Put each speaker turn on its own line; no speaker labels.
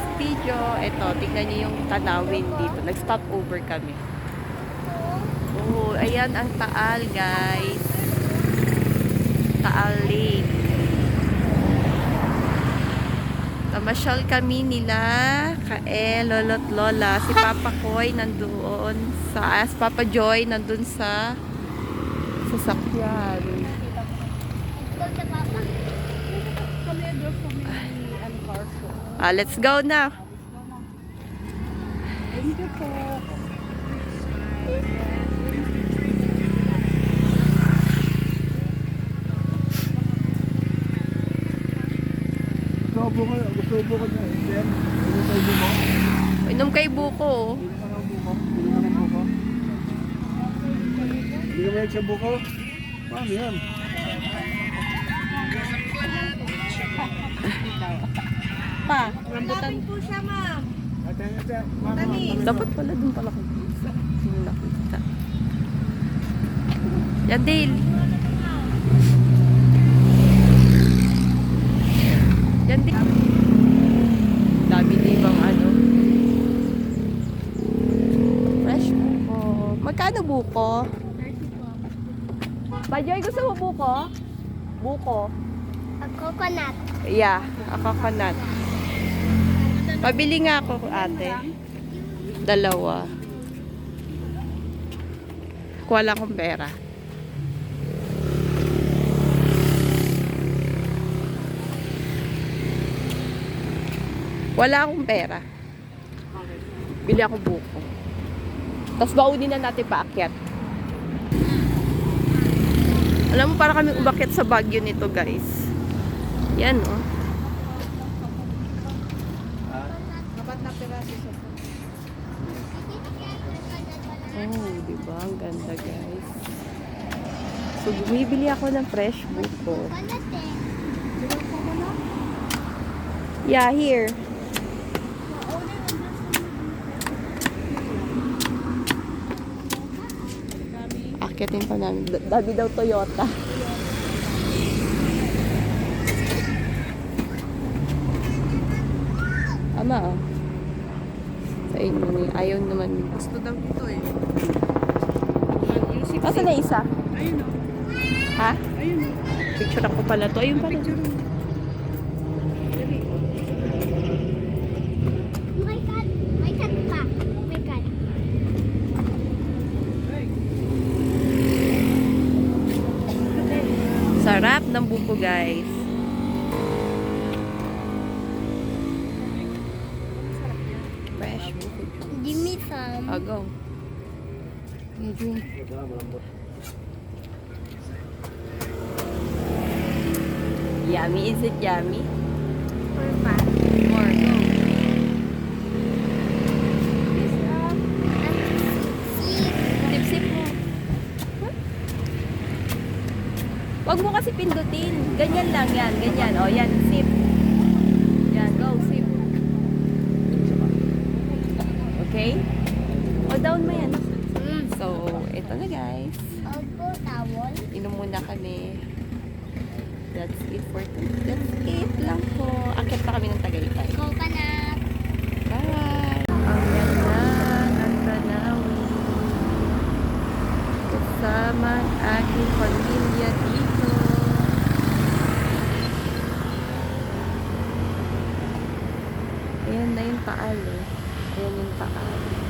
Today's video, ito, tignan niyo yung tanawin dito. Nag-stop over kami. Oh, ayan ang Taal guys. Taal Lake. Namasyal kami nila, Kae, Lolo't Lola. Si Papa Koy nandoon sa, as Papa Joy nandun sa sasakyan. Ah, let's go na.
Gusto ko, gusto ko ko niya. Then, gusto ko buko.
Inom kay Buko. oh.
Hindi ka ng buko. Hindi ka mahilig sa buko. Paano yan?
Pa, rambutan.
Ate, ate. Mama,
Dapat pala dun pala kung Yung nakita. Yan, Dale. Yan, Dale. Dami din bang ano. Fresh buko. Magkano buko? Bajoy, gusto mo buko? Buko.
A coconut.
Yeah, a coconut. Pabili nga ako, ate. Dalawa. Lang akong pera. Wala akong pera. Bili ako buko. Tapos baunin na natin paakyat. Alam mo, para kami umakyat sa Baguio nito, guys. Yan, oh. Oh, di ba? Ang ganda, guys. So, bumibili ako ng fresh buko. Yeah, here. Akitin pa namin. Dabi daw Toyota. Ama, oh. Sa inyo ni ayaw naman.
Gusto daw dito eh.
Nasaan na isa?
Ayun o.
Ha?
Ayun o.
Picture ako pala to. Ayun pala.
Picture mo.
May cat.
Sarap ng buko, guys.
Some.
Oh, go. Medyo. Yummy. Is it yummy?
Or pa.
More. Go. Huwag mo kasi pindutin. Ganyan lang yan. Ganyan. O, yan. Sip. Yan. Go. Sip. Okay? O, down mo yan. So, ito na guys. Inom muna kami. That's it for today. That's it lang po. Akit pa kami ng Tagaytay.
Coconut.
Bye! Ang ganda ng tanawin. Kasama aking pamilya dito. Ayan na yung taal eh. Ayan yung taal.